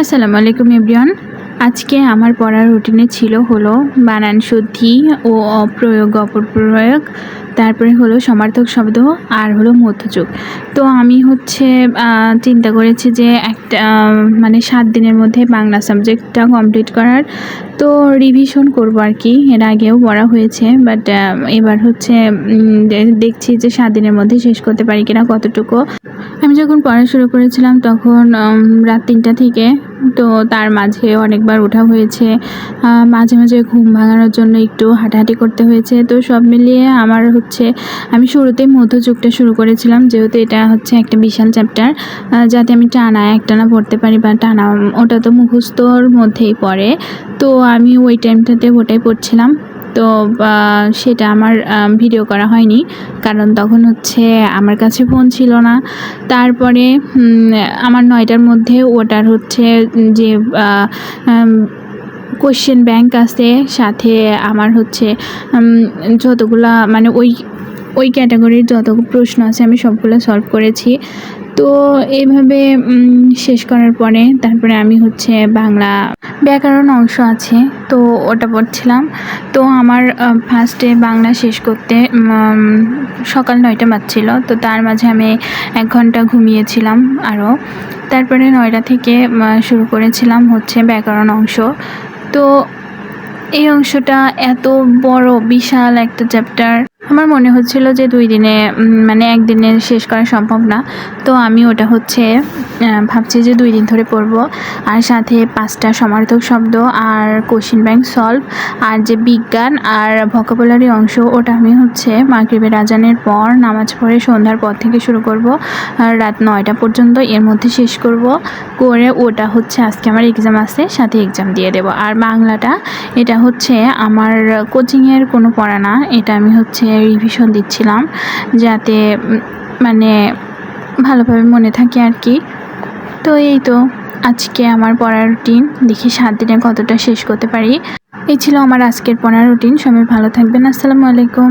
আসসালামু আলাইকুম এভরিওয়ান। আজকে আমার পড়ার রুটিনে ছিল হলো বানান শুদ্ধি ও অপ্রয়োগ, অপপ্রয়োগ, তারপরে হলো সমার্থক শব্দ আর হলো মধ্যযুগ। তো আমি হচ্ছে চিন্তা করেছি যে একটা মানে সাত দিনের মধ্যে বাংলা সাবজেক্টটা কমপ্লিট করার, তো রিভিশন করব আর কি। এর আগেও পড়া হয়েছে বাট এবার হচ্ছে দেখছি যে সাত দিনের মধ্যে শেষ করতে পারি কিনা কতটুকু। আমি যখন পড়া শুরু করেছিলাম তখন রাত তিনটা থেকে, তো তার মাঝে অনেকবার ওঠা হয়েছে। মাঝে মাঝে ঘুম ভাঙানোর জন্য একটু হাঁটাহাঁটি করতে হয়েছে। তো সব মিলিয়ে আমার হচ্ছে, আমি শুরুতেই মধ্যযুগটা শুরু করেছিলাম, যেহেতু এটা হচ্ছে একটা বিশাল চ্যাপ্টার যাতে আমি টানা একটানা পড়তে পারি বা টানা, ওটা তো মুখস্থর মধ্যেই পড়ে। তো আমি ওই টাইমটাতে ওটাই পড়ছিলাম। তো সেটা আমার ভিডিও করা হয়নি। কারণ তখন হচ্ছে আমার কাছে ফোন ছিল না। তারপরে আমার নয়টার মধ্যে ওটার হচ্ছে যে কোশ্চেন ব্যাংক আছে। সাথে আমার হচ্ছে যতগুলা মানে ওই ওই ক্যাটাগরির যত প্রশ্ন আছে আমি সবগুলো সলভ করেছি। তো এইভাবে শেষ করার পরে তারপরে আমি হচ্ছে বাংলা ব্যাকরণ অংশ আছে, তো ওটা পড়ছিলাম। তো আমার ফার্স্টে বাংলা শেষ করতে সকাল নয়টা বাজছিল, তো তার মাঝে আমি এক ঘণ্টা ঘুমিয়েছিলাম আরও। তারপরে নয়টা থেকে শুরু করেছিলাম হচ্ছে ব্যাকরণ অংশ। তো এই অংশটা এত বড়, বিশাল একটা চ্যাপ্টার আমার মনে হচ্ছিল যে দুই দিনে মানে একদিনে শেষ করা সম্ভব না। তো আমি ওটা হচ্ছে ভাবছি যে দুই দিন ধরে পড়ব। আর সাথে পাঁচটা সমার্থক শব্দ আর কোশ্চিন ব্যাংক সলভ আর যে বিজ্ঞান আর ভকাবুলারি অংশ, ওটা আমি হচ্ছে মাগরিবের আজানের পর নামাজ পড়ে সন্ধ্যার পর থেকে শুরু করব। আর রাত নয়টা পর্যন্ত এর মধ্যে শেষ করব। করে ওটা হচ্ছে আজকে আমার এক্সাম আছে, সাথে এক্সাম দিয়ে দেব। আর বাংলাটা, এটা হচ্ছে আমার কোচিংয়ের কোনো পড়া না, এটা আমি হচ্ছে রিভিশন দিচ্ছিলাম যাতে মানে ভালোভাবে মনে থাকে আর কি। তো এই তো আজকে আমার পড়ার রুটিন দেখি সাত দিনে কতটা শেষ করতে পারি। এই ছিল আমার আজকের পড়ার রুটিন সবাই ভালো থাকবেন। আসসালামু আলাইকুম।